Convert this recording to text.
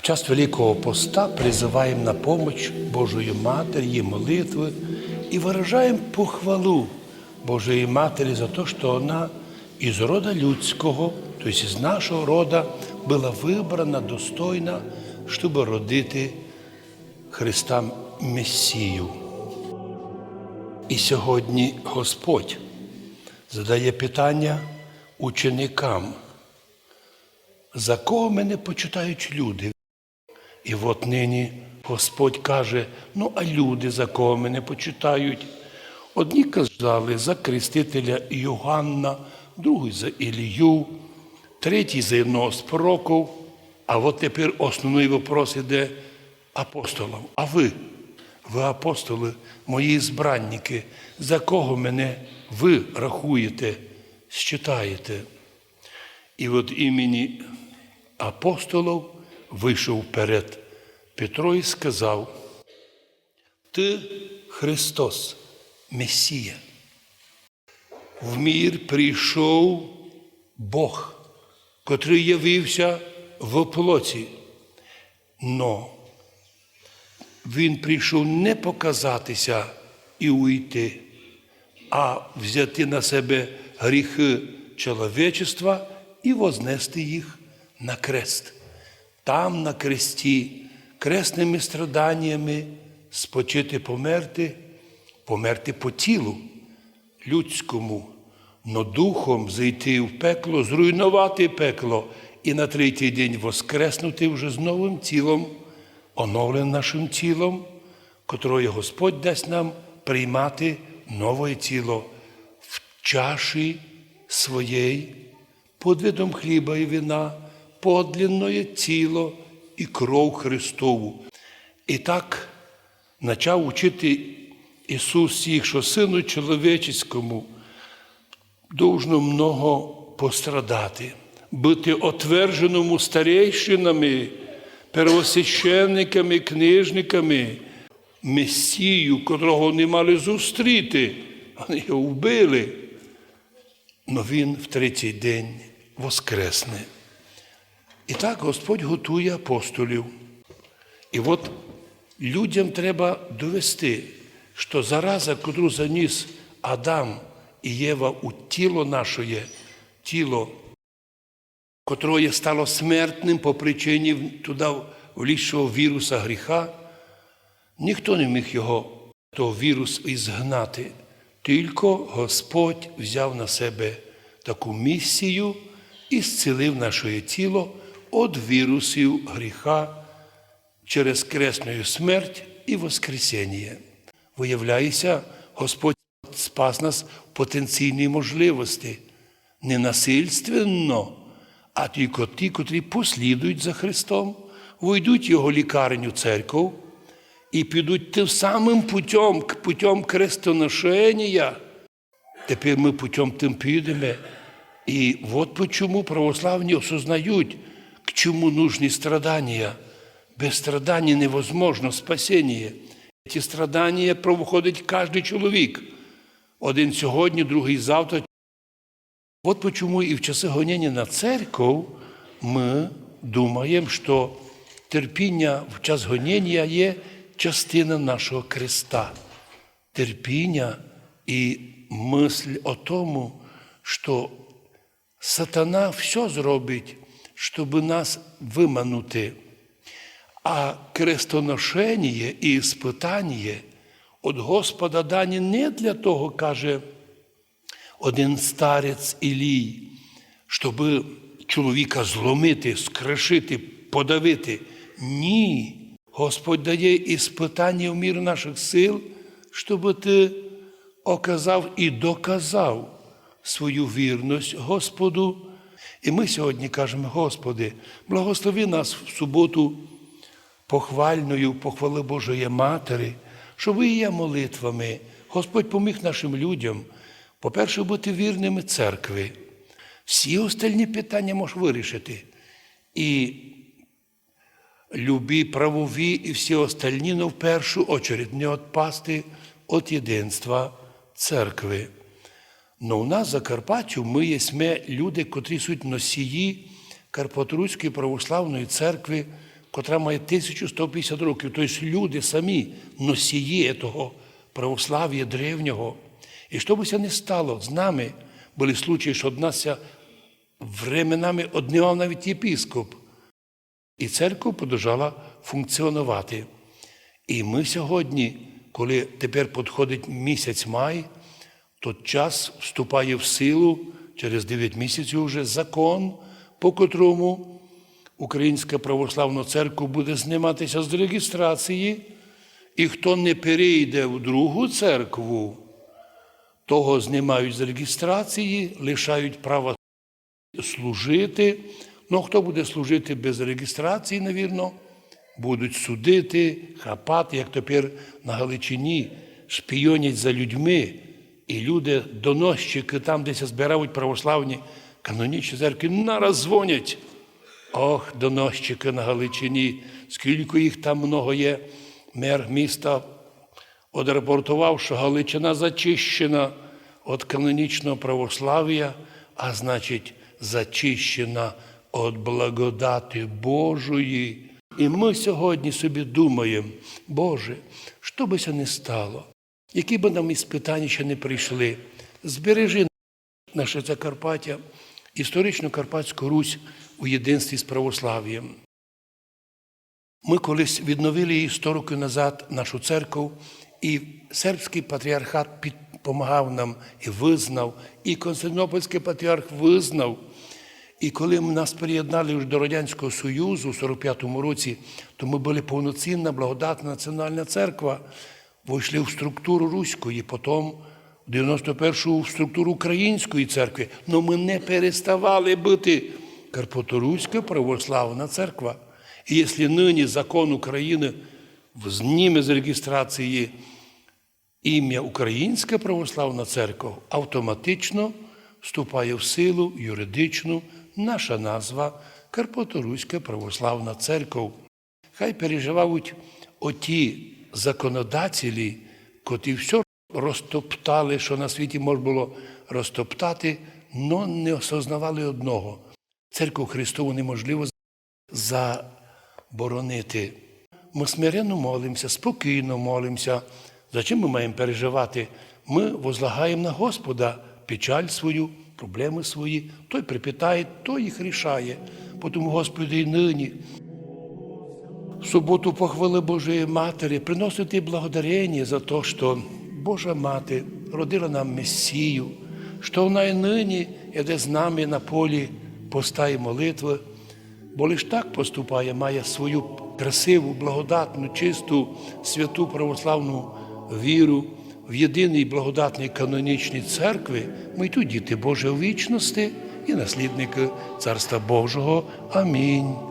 В час Великого Поста призываем на помощь Божию Матерь, її молитви и выражаем похвалу Божией Матери за то, что она из рода людського, то есть из нашего рода, была вибрана достойна, щоб родити Христа Месію. І сьогодні Господь задає питання ученикам, за кого мене почитають люди? І от нині Господь каже: ну, а люди за кого мене почитають? Одні казали за крестителя Йоганна, другий за Ілію, третій за одного з пророків. А от тепер основний вопрос іде апостолам. А ви, ви апостоли, мої збранники, за кого мене ви рахуєте, считаєте? І от імені апостолів вийшов вперед Петро і сказав: Ти Христос, Месія. В мір прийшов Бог, котрий явився в плоті. Но Він прийшов не показатися і уйти, а взяти на себе гріхи чоловічества і вознести їх на крест. Там, на кресті, кресними страданнями спочити померти, померти по тілу людському, но духом зайти в пекло, зруйнувати пекло і на третій день воскреснути вже з новим тілом, оновленим нашим тілом, котрое Господь дасть нам приймати нове тіло в чаші своєї, під видом хліба і вина, подлинное тіло і кров Христову. І так почав учити Ісус їх, що Сину чоловічеському должно много пострадати, бути отвердженому старейшинами, первосвященниками, книжниками, Месію, котрого не мали зустріти, вони його вбили. Но він в третій день воскресне. І так Господь готує апостолів. І от людям треба довести, що зараза, яку заніс Адам і Єва у тіло наше, тіло, котре стало смертним по причині туди влізшого віруса гріха, ніхто не міг його, того вірус, ізгнати. Тільки Господь взяв на себе таку місію і зцілив наше тіло від вірусів гріха через кресну смерть і Воскресіння. Виявляється, Господь спас нас в потенційній можливості, не насильственно, а тільки ті, котрі послідують за Христом, войдуть Його лікарню церкву і підуть тим самим путем, путем крестоношення. Тепер ми путем тим підемо. І от чому православні осознають, чому нужні страдання. Без страдань невозможно спасіння. Ці страдання проходить кожен чоловік. Один сьогодні, другий завтра. От чому і в часи гонення на церкву ми думаємо, що терпіння в час гонення є частина нашого креста. Терпіння і мисль о тому, що сатана все зробить, щоб нас виманути. А крестоношення і іспитання від Господа дані не для того, каже один старець Ілій, щоб чоловіка зломити, скрешити, подавити. Ні. Господь дає іспитання в мір наших сил, щоб ти оказав і доказав свою вірність Господу. І ми сьогодні кажемо, Господи, благослови нас в суботу похвальною, похвали Божої Матері, щоб і я молитвами. Господь поміг нашим людям, по-перше, бути вірними церкви. Всі остальні питання можеш вирішити. І любі, правові і всі остальні, но в першу очередь не відпасти від єдинства церкви. Но у нас Закарпаттю ми є люди, котрі суть носії Карпатруської православної церкви котра має 1150 років. Тобто люди самі носії того православ'я древнього. І що би це не стало з нами, були случаї, що однася временами однивав навіть єпіскоп. І церква продовжала функціонувати. І ми сьогодні, коли тепер підходить місяць май, то час вступає в силу через 9 місяців вже закон, по котрому Українська православна церква буде зніматися з реєстрації, і хто не перейде в другу церкву, того знімають з реєстрації, лишають права служити. Ну, хто буде служити без реєстрації, навірно, будуть судити, хапати, як тепер на Галичині, шпіонять за людьми. І люди, доносчики, там, де збирають православні канонічні церкви, нараз дзвонять. Ох, доносчики на Галичині, скільки їх там много є. Мер міста одрапортував, що Галичина зачищена від канонічного православ'я, а значить, зачищена від благодати Божої. І ми сьогодні собі думаємо, Боже, що би це не стало, які б нам іспитання ще не прийшли, збережи наше Закарпаття, історичну Карпатську Русь у єдинстві з православ'ям. Ми колись відновили її 100 років назад нашу церкву, і сербський патріархат допомагав нам і визнав, і Константинопольський патріарх визнав. І коли ми нас приєднали вже до Радянського Союзу у 45-му році, то ми були повноцінна благодатна національна церква, вийшли в структуру Руської, потім в 91-му в структуру Української церкви. Але ми не переставали бути Карпаторуська православна церква. І якщо нині закон України зніме з реєстрації ім'я Українська православна церква, автоматично вступає в силу юридичну наша назва Карпаторуська православна церква. Хай переживають оті законодателі, котрі все розтоптали, що на світі можна було розтоптати, але не осознавали одного. Церкву Христову неможливо заборонити. Ми смиренно молимося, спокійно молимося. За чим ми маємо переживати? Ми возлагаємо на Господа печаль свою, проблеми свої. Той припитає, той їх рішає. Тому, Господи, і нині. В суботу похвали Божої Матері, приносити благодарення за те, що Божа Мати родила нам Месію, що вона і нині йде з нами на полі поста і молитви, бо лиш так поступає, має свою красиву, благодатну, чисту, святу православну віру в єдиній благодатній канонічній церкві, ми й тут діти Божої вічності і наслідники Царства Божого. Амінь.